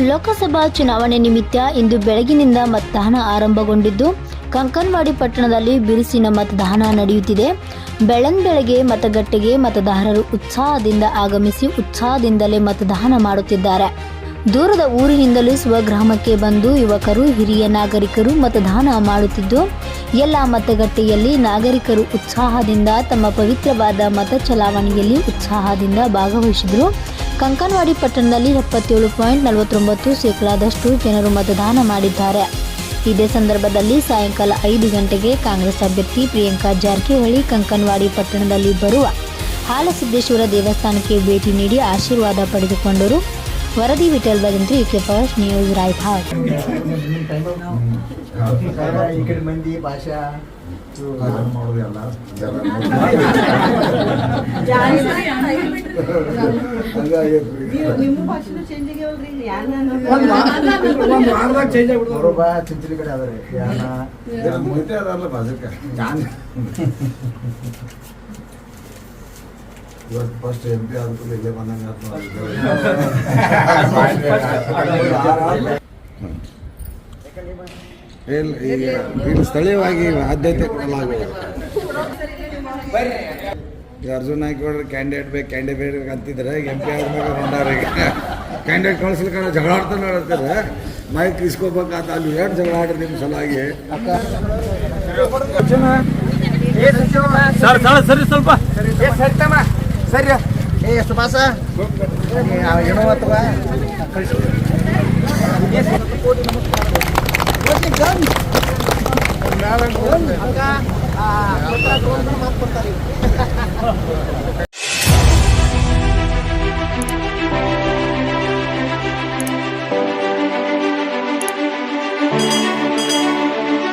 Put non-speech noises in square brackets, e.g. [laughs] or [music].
ಲೋಕಸಭಾ ಚುನಾವಣೆ ನಿಮಿತ್ತ ಇಂದು ಬೆಳಗಿನಿಂದ ಮತದಾನ ಆರಂಭಗೊಂಡಿದ್ದು, ಕಂಕನ್ವಾಡಿ ಪಟ್ಟಣದಲ್ಲಿ ಬಿರುಸಿನ ಮತದಾನ ನಡೆಯುತ್ತಿದೆ. ಬೆಳ್ಳಂಬೆಳಗ್ಗೆ ಮತಗಟ್ಟೆಗೆ ಮತದಾರರು ಉತ್ಸಾಹದಿಂದ ಆಗಮಿಸಿ ಉತ್ಸಾಹದಿಂದಲೇ ಮತದಾನ ಮಾಡುತ್ತಿದ್ದಾರೆ. ದೂರದ ಊರಿನಿಂದಲೂ ಸ್ವಗ್ರಾಮಕ್ಕೆ ಬಂದು ಯುವಕರು, ಹಿರಿಯ ನಾಗರಿಕರು ಮತದಾನ ಮಾಡುತ್ತಿದ್ದು ಎಲ್ಲ ಮತಗಟ್ಟೆಯಲ್ಲಿ ನಾಗರಿಕರು ಉತ್ಸಾಹದಿಂದ ತಮ್ಮ ಪವಿತ್ರವಾದ ಮತ ಚಲಾವಣೆಯಲ್ಲಿ ಉತ್ಸಾಹದಿಂದ ಭಾಗವಹಿಸಿದರು. ಕಂಕನವಾಡಿ ಪಟ್ಟಣದಲ್ಲಿ ಎಪ್ಪತ್ತೇಳು ಪಾಯಿಂಟ್ ನಲವತ್ತೊಂಬತ್ತು ಶೇಕಡಾದಷ್ಟು ಜನರು ಮತದಾನ ಮಾಡಿದ್ದಾರೆ. ಇದೇ ಸಂದರ್ಭದಲ್ಲಿ ಸಾಯಂಕಾಲ ಐದು ಗಂಟೆಗೆ ಕಾಂಗ್ರೆಸ್ ಅಭ್ಯರ್ಥಿ ಪ್ರಿಯಾಂಕಾ ಜಾರಕಿಹೊಳಿ ಕಂಕನವಾಡಿ ಪಟ್ಟಣದಲ್ಲಿ ಬರುವ ಹಾಲಸಿದ್ದೇಶ್ವರ ದೇವಸ್ಥಾನಕ್ಕೆ ಭೇಟಿ ನೀಡಿ ಆಶೀರ್ವಾದ ಪಡೆದುಕೊಂಡರು. ವರದಿ Vittal Bhajantri UK First News Raybag ಈ ಕಡೆ ಮಂದಿ ಭಾಷಾ ಚಿಂಚಲಿ ಕಡೆ ಇವತ್ತು ಫಸ್ಟ್ ಎಂ ಪಿ ಇಲ್ಲೇ ಬಂದಂಗೆ ಇಲ್ಲ. [laughs] ಈಗ ಇಲ್ಲಿ. ಸ್ಥಳೀಯವಾಗಿ ಆದ್ಯತೆ ಕೊಡಲಾಗುವುದು. ಈಗ ಅರ್ಜುನ್ ನಾಯ್ಕಗೌಡರು ಕ್ಯಾಂಡಿಡೇಟ್ ಬೇಕು ಕ್ಯಾಂಡಿಡೇಟ್ ಬೇಕು ಅಂತಿದ್ರೆ ಎಂ ಪಿ ಆದ್ಮೇಲೆ ಬಂದಾರ ಈಗ. ಕ್ಯಾಂಡಿಡೇಟ್ ಕಳಿಸ್ಲಿಕ್ಕೆ ಜಗಳ ಆಡ್ತಾನೆ ಹೇಳ್ತಾರೆ ಮೈಕ್ ಇಸ್ಕೋಬೇಕಾದ ಅಲ್ಲಿ ಎರಡು ಜಗಳ ಆಡ್ರಿ ನಿಮ್ಮ ಸಲುವಾಗಿ? ಸರ್ ಸರ್ ಸರಿ ಸ್ವಲ್ಪ ಸರಿ ಏ ಸುಭಾಸ ಏನೋ ಅಥವಾ